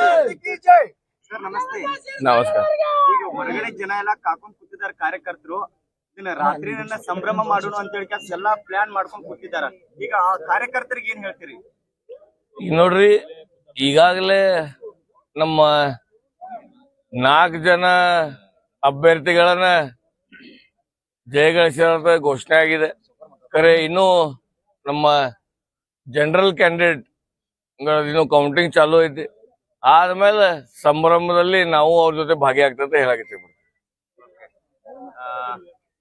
Sir ನಮಸ್ತೆ. ನಮಸ್ಕಾರ. ಈಗ ಹೊರಗಡೆ ಜನ ಎಲ್ಲ ಕಾಕೊಂಡ್ ಕೂತಿದ್ದಾರೆ ಕಾರ್ಯಕರ್ತರು. ಇದನ್ನ ರಾತ್ರಿ ನನ್ನ ಸಂಭ್ರಮ ಮಾಡೋಣ ಅಂತ ಹೇಳಿ ಎಲ್ಲಾ ಪ್ಲಾನ್ ಮಾಡ್ಕೊಂಡ್ ಕೂತಿದಾರ ಈಗ ಆ ಕಾರ್ಯಕರ್ತರಿಗೆ ಏನ್ ಹೇಳ್ತೀರಿ? ಈಗ ನೋಡ್ರಿ ಈಗಾಗಲೇ ನಮ್ಮ ನಾಲ್ಕು ಜನ ಅಭ್ಯರ್ಥಿಗಳನ್ನ ಜಯಗಳಿಸಿರೋದ ಘೋಷಣೆ ಆಗಿದೆ. ಕರೆ ಇನ್ನು ನಮ್ಮ ಜನರಲ್ ಕ್ಯಾಂಡಿಡೇಟ್ ಇನ್ನು ಕೌಂಟಿಂಗ್ ಚಾಲು ಐತಿ. ಆದ್ಮೇಲೆ ಸಂಭ್ರಮದಲ್ಲಿ ನಾವು ಅವ್ರ ಜೊತೆ ಭಾಗಿಯಾಗ್ತದೆ ಹೇಳಾಕತ್ತೀವಿ ಆ,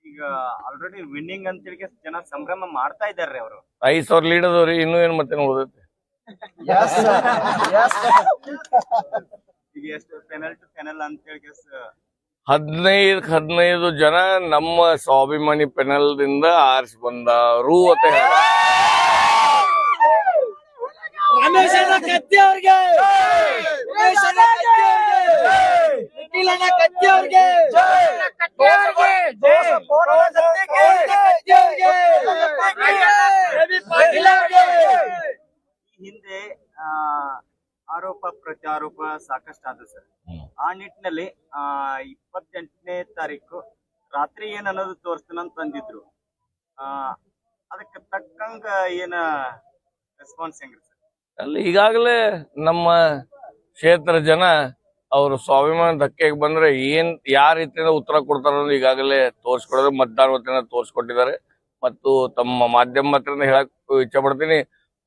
ಈಗ ಆಲ್ರೆಡಿ ವಿನ್ನಿಂಗ್ ಅಂತ ಹೇಳಿ ಜನ ಸಂಭ್ರಮ ಮಾಡ್ತಾ ಇದಾರೆ ಅವರು. ಐದ್ ಸಾವಿರ ಲೀಡ್ ಅದಾವ್ರಿ ಇನ್ನೂ ಏನ್ ಮತ್ತೆ ಉಳಿದೈತಿ ಈಗ ಎಷ್ಟು ಪೆನಲ್ ಟು ಪೆನಲ್ ಅಂತ ಹೇಳಿ ಹದಿನೈದು ಹದಿನೈದು ಜನ ನಮ್ಮ ಸ್ವಾಭಿಮಾನಿ ಪೆನಲ್ ದಿಂದ ಆರಿಸಿ ಬಂದಾರು ಅಂತ ಹೇಳಿ ಕತ್ತಿ ಅವ್ರಿಗೆ ರಮೇಶನ ಕತ್ತಿ ಅವ್ರಿಗೆ ಹಿಂದೆ ಆ ಆರೋಪ ಪ್ರತ್ಯಾರೋಪ ಸಾಕಷ್ಟು ಆದ ಸರ್ ಆ ನಿಟ್ಟಿನಲ್ಲಿ ಆ ಇಪ್ಪತ್ತೆಂಟನೇ ತಾರೀಕು ರಾತ್ರಿ ಏನ್ ಅನ್ನೋದು ತೋರಿಸ್ತೀನಿ ಅಂತ ಅಂದಿದ್ರು ಆ ಅದಕ್ಕೆ ತಕ್ಕಂಗ ಏನ ರೆಸ್ಪಾನ್ಸ್ ಹೆಂಗ್ರಿ ಸರ್? ಅಲ್ಲಿ ಈಗಾಗಲೇ ನಮ್ಮ ಕ್ಷೇತ್ರ ಜನ ಅವರು ಸ್ವಾಭಿಮಾನ ಧಕ್ಕೆಗೆ ಬಂದ್ರೆ ಏನ್ ಯಾವ ರೀತಿಯಿಂದ ಉತ್ತರ ಕೊಡ್ತಾರ ಈಗಾಗಲೇ ತೋರಿಸ್ಕೊಡೋದು ಮತದಾರ ವತಿಯಿಂದ ತೋರಿಸ್ಕೊಟ್ಟಿದ್ದಾರೆ ಮತ್ತು ತಮ್ಮ ಮಾಧ್ಯಮ ಹತ್ರ ಹೇಳಕ್ ಇಚ್ಛೆ ಪಡ್ತೀನಿ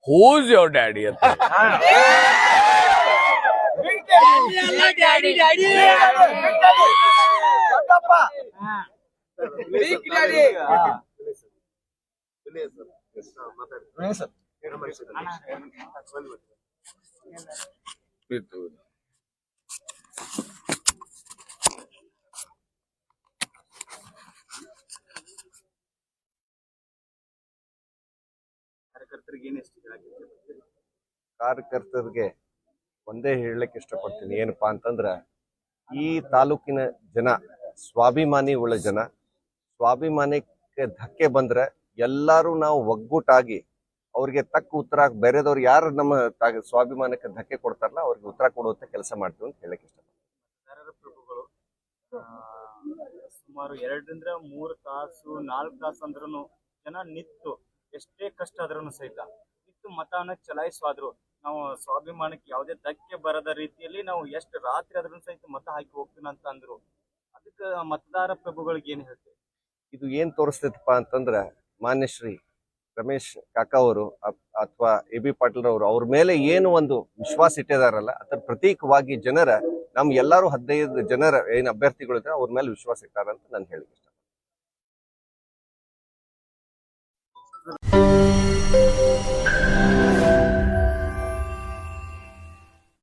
ಹೂಸ್ ಯೋರ್ ಡ್ಯಾಡಿ ಅಂತ ಎಲ್ಲ ಕಾರ್ಯಕರ್ತರಿಗೆ ಒಂದೇ ಹೇಳಲಿಕ್ಕೆ ಇಷ್ಟಪಡ್ತೀನಿ. ಏನಪ್ಪಾ ಅಂತಂದ್ರ, ಈ ತಾಲೂಕಿನ ಜನ, ಸ್ವಾಭಿಮಾನಿ ಉಳ್ಳ ಜನ ಸ್ವಾಭಿಮಾನಕ್ಕೆ ಧಕ್ಕೆ ಬಂದ್ರೆ ಎಲ್ಲರೂ ನಾವು ಒಗ್ಗೂಟಾಗಿ ಅವ್ರಿಗೆ ತಕ್ಕ ಉತ್ತರ ಬೇರೆದವ್ರು ಯಾರು ನಮ್ಮ ಸ್ವಾಭಿಮಾನಕ್ಕೆ ಧಕ್ಕೆ ಕೊಡ್ತಾರಲ್ಲ ಅವ್ರಿಗೆ ಉತ್ತರ ಕೊಡುವಂತ ಕೆಲಸ ಮಾಡ್ತೀವಿ ಅಂತ ಹೇಳಕ್ ಮತದಾರರ ಪ್ರಭುಗಳು ಸುಮಾರು ಎರಡರಿಂದ ಮೂರು ತಾಸು ನಾಲ್ಕು ತಾಸು ಅಂದ್ರೂ ಜನ ನಿತ್ತು ಎಷ್ಟೇ ಕಷ್ಟ ಆದ್ರೂ ಸಹಿತ ನಿತ್ತು ಮತವನ್ನ ಚಲಾಯಿಸುವಾದ್ರು ನಾವು ಸ್ವಾಭಿಮಾನಕ್ಕೆ ಯಾವುದೇ ಧಕ್ಕೆ ಬರದ ರೀತಿಯಲ್ಲಿ ನಾವು ಎಷ್ಟು ರಾತ್ರಿ ಆದ್ರೂ ಸಹಿತ ಮತ ಹಾಕಿ ಹೋಗ್ತೀನಿ ಅಂತ ಅಂದ್ರು ಅದಕ್ಕೆ ಮತದಾರ ಪ್ರಭುಗಳಿಗೆ ಏನ್ ಹೇಳ್ತೀವಿ ಇದು ಏನ್ ತೋರಿಸ್ತೈತಪ್ಪ ಅಂತಂದ್ರೆ ಮಾನ್ಯ ಶ್ರೀ ರಮೇಶ್ ಕಾಕಾ ಅವರು ಅಥವಾ ಎ ಬಿ ಪಾಟೀಲ್ರವರು ಅವ್ರ ಮೇಲೆ ಏನು ಒಂದು ವಿಶ್ವಾಸ ಇಟ್ಟಿದಾರಲ್ಲ, ಅದರ ಪ್ರತೀಕವಾಗಿ ಜನರ, ನಮ್ ಎಲ್ಲರೂ ಹದಿನೈದು ಜನರ ಏನು ಅಭ್ಯರ್ಥಿಗಳು ಇದ್ದಾರೆ ಅವ್ರ ಮೇಲೆ ವಿಶ್ವಾಸ ಇಟ್ಟಾರಂತ ನಾನು ಹೇಳಿಕ್ಕೆ ಇಷ್ಟ